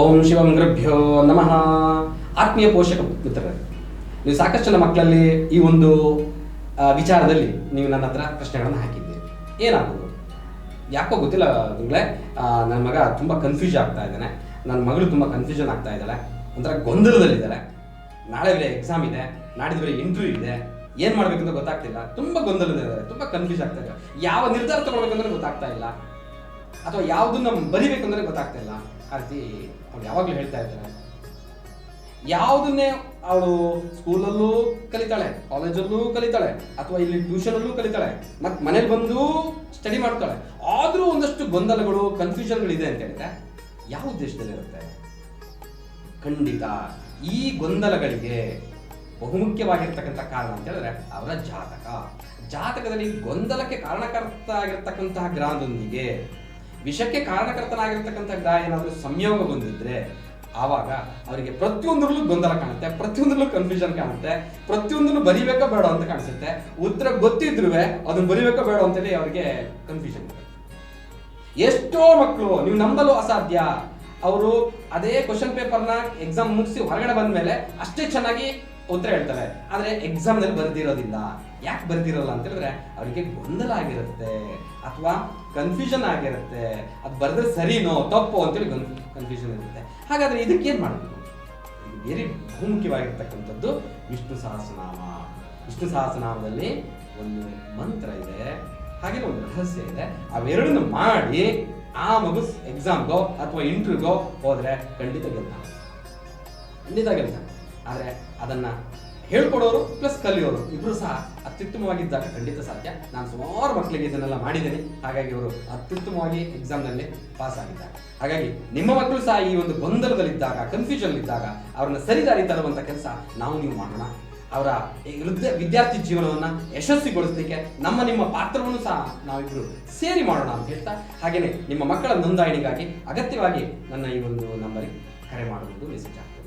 ಓಂ ಶಿವಂ ಗೃಭ್ಯೋ ನಮಃ. ಆತ್ಮೀಯ ಪೋಷಕ ಮಿತ್ರರೇ, ನೀವು ಸಾಕಷ್ಟು ಜನ ಮಕ್ಕಳಲ್ಲಿ ಈ ಒಂದು ವಿಚಾರದಲ್ಲಿ ನೀವು ನನ್ನ ಹತ್ರ ಪ್ರಶ್ನೆಗಳನ್ನು ಹಾಕಿದ್ದೀರಿ. ಏನಾಗ್ಬೋದು? ಯಾಕೋ ಗೊತ್ತಿಲ್ಲ ಗುರುಗಳೇ ನನ್ನ ಮಗ ತುಂಬ ಕನ್ಫ್ಯೂಷನ್ ಆಗ್ತಾ ಇದ್ದಾನೆ. ನನ್ನ ಮಗಳು ತುಂಬ ಕನ್ಫ್ಯೂಷನ್ ಆಗ್ತಾ ಇದ್ದಾಳೆ. ಒಂಥರ ಗೊಂದಲದಲ್ಲಿದ್ದಾಳೆ. ನಾಳೆ ಬೇರೆ ಎಕ್ಸಾಮ್ ಇದೆ ನಾಡಿದ ಬೇರೆ ಇಂಟರ್ವ್ಯೂ ಇದೆ. ಏನು ಮಾಡಬೇಕಂತ ಗೊತ್ತಾಗ್ತಿಲ್ಲ. ತುಂಬ ಗೊಂದಲದಲ್ಲಿದ್ದಾರೆ ತುಂಬ ಕನ್ಫ್ಯೂಸ್ ಆಗ್ತಾ ಇದ್ದಾರೆ ಯಾವ ನಿರ್ಧಾರ ತಗೊಳ್ಬೇಕಂದ್ರೆ ಗೊತ್ತಾಗ್ತಾ ಇಲ್ಲ. ಅಥವಾ ಯಾವುದನ್ನ ಬರಿಬೇಕು ಅಂದ್ರೆ ಗೊತ್ತಾಗ್ತಾ ಇಲ್ಲ. ಆ ರೀತಿ ಅವ್ಳು ಯಾವಾಗಲೂ ಹೇಳ್ತಾ ಇದ್ದಾರೆ ಯಾವುದನ್ನೇ ಅವಳು ಸ್ಕೂಲಲ್ಲೂ ಕಲಿತಾಳೆ ಕಾಲೇಜಲ್ಲೂ ಕಲಿತಾಳೆ, ಅಥವಾ ಇಲ್ಲಿ ಟ್ಯೂಷನಲ್ಲೂ ಕಲಿತಾಳೆ, ಮತ್ತೆ ಮನೇಲಿ ಬಂದು ಸ್ಟಡಿ ಮಾಡ್ತಾಳೆ. ಆದರೂ ಒಂದಷ್ಟು ಗೊಂದಲಗಳು ಕನ್ಫ್ಯೂಷನ್ಗಳಿದೆ ಅಂತ ಹೇಳಿದ್ರೆ ಯಾವ ಉದ್ದೇಶದಲ್ಲಿರುತ್ತೆ ಖಂಡಿತ ಈ ಗೊಂದಲಗಳಿಗೆ ಬಹುಮುಖ್ಯವಾಗಿರ್ತಕ್ಕಂಥ ಕಾರಣ ಅಂತ ಹೇಳಿದ್ರೆ ಅವರ ಜಾತಕ. ಜಾತಕದಲ್ಲಿ ಗೊಂದಲಕ್ಕೆ ಕಾರಣಕರ್ತ ಆಗಿರ್ತಕ್ಕಂತಹ ಗ್ರಹದೊಂದಿಗೆ ವಿಷಕ್ಕೆ ಕಾರಣಕರ್ತನಾಗಿರ್ತಕ್ಕಂಥ ಗಿಡ ಏನಾದರೂ ಬಂದಿದ್ರೆ, ಆವಾಗ ಅವರಿಗೆ ಪ್ರತಿಯೊಂದರಲ್ಲೂ ಗೊಂದಲ ಕಾಣುತ್ತೆ ಪ್ರತಿಯೊಂದರಲ್ಲೂ ಕನ್ಫ್ಯೂಷನ್ ಕಾಣುತ್ತೆ ಪ್ರತಿಯೊಂದನ್ನು ಬರಿಬೇಕಾ ಬೇಡ ಅಂತ ಕಾಣಿಸುತ್ತೆ. ಉತ್ತರ ಗೊತ್ತಿದ್ರೂ ಅದನ್ನ ಬರಿಬೇಕಾ ಬೇಡ ಅಂತೇಳಿ ಅವರಿಗೆ ಕನ್ಫ್ಯೂಷನ್ ಎಷ್ಟೋ ಮಕ್ಕಳು ನೀವು ನಂಬಲು ಅಸಾಧ್ಯ. ಅವರು ಅದೇ ಕ್ವಶನ್ ಪೇಪರ್ನ ಎಕ್ಸಾಮ್ ಮುಗಿಸಿ ಹೊರಗಡೆ ಬಂದ ಮೇಲೆ ಅಷ್ಟೇ ಚೆನ್ನಾಗಿ ಉತ್ತರ ಹೇಳ್ತಾರೆ, ಆದ್ರೆ ಎಕ್ಸಾಮ್ನಲ್ಲಿ ಬರ್ದಿರೋದಿಲ್ಲ. ಯಾಕೆ ಬರ್ದಿರಲ್ಲ ಅಂತ ಹೇಳಿದ್ರೆ, ಅವರಿಗೆ ಗೊಂದಲ ಆಗಿರುತ್ತೆ ಅಥವಾ ಕನ್ಫ್ಯೂಷನ್ ಆಗಿರುತ್ತೆ. ಅದು ಬರೆದ್ರೆ ಸರಿನೋ, ತಪ್ಪು ಅಂತೇಳಿ ಕನ್ಫ್ಯೂಷನ್ ಇರುತ್ತೆ. ಹಾಗಾದ್ರೆ ಇದಕ್ಕೆ ಏನು ಮಾಡಬೇಕು ಬೇರೆ ಬಹುಮುಖ್ಯವಾಗಿರ್ತಕ್ಕಂಥದ್ದು ವಿಷ್ಣು ಸಹಸ್ರನಾಮ. ವಿಷ್ಣು ಸಹಸ್ರನಾಮದಲ್ಲಿ ಒಂದು ಮಂತ್ರ ಇದೆ ಹಾಗೆ ಒಂದು ರಹಸ್ಯ ಇದೆ. ಅವೆರಡನ್ನು ಮಾಡಿ ಆ ಮಗು ಎಕ್ಸಾಮ್ಗೋ ಅಥವಾ ಇಂಟರ್ವ್ಯೂಗೋ ಹೋದ್ರೆ ಖಂಡಿತ ಗೆಲ್ತಾನೆ ಖಂಡಿತ ಗೆಲ್ತಾನೆ ಆದರೆ ಅದನ್ನ ಹೇಳ್ಕೊಡೋರು ಪ್ಲಸ್ ಕಲಿಯೋರು ಇಬ್ಬರು ಸಹ ಅತ್ಯುತ್ತಮವಾಗಿದ್ದಾಗ ಖಂಡಿತ ಸಾಧ್ಯ. ನಾನು ಸುಮಾರು ಮಕ್ಕಳಿಗೆ ಇದನ್ನೆಲ್ಲ ಮಾಡಿದ್ದೇನೆ. ಹಾಗಾಗಿ ಅವರು ಅತ್ಯುತ್ತಮವಾಗಿ ಎಕ್ಸಾಮ್ನಲ್ಲಿ ಪಾಸ್ ಆಗಿದ್ದಾರೆ. ಹಾಗಾಗಿ ನಿಮ್ಮ ಮಕ್ಕಳು ಸಹ ಈ ಒಂದು ಗೊಂದಲದಲ್ಲಿದ್ದಾಗ ಕನ್ಫ್ಯೂಷನ್ ಇದ್ದಾಗ, ಅವ್ರನ್ನ ಸರಿದಾರಿ ತರುವಂಥ ಕೆಲಸ ನಾವು ನೀವು ಮಾಡೋಣ. ಅವರ ವೃದ್ಧ ವಿದ್ಯಾರ್ಥಿ ಜೀವನವನ್ನ ಯಶಸ್ವಿಗೊಳಿಸಲಿಕ್ಕೆ ನಮ್ಮ ನಿಮ್ಮ ಪಾತ್ರವನ್ನು ಸಹ ನಾವಿಬ್ಬರು ಸೇರಿ ಮಾಡೋಣ ಅಂತ ಹೇಳ್ತಾ ಹಾಗೆಯೇ ನಿಮ್ಮ ಮಕ್ಕಳ ನೋಂದಾಯಣಿಗಾಗಿ ಅಗತ್ಯವಾಗಿ ನನ್ನ ಈ ಒಂದು ನಂಬರಿಗೆ ಕರೆ ಮಾಡುವುದು ಮೆಸೇಜ್ ಆಗ್ತದೆ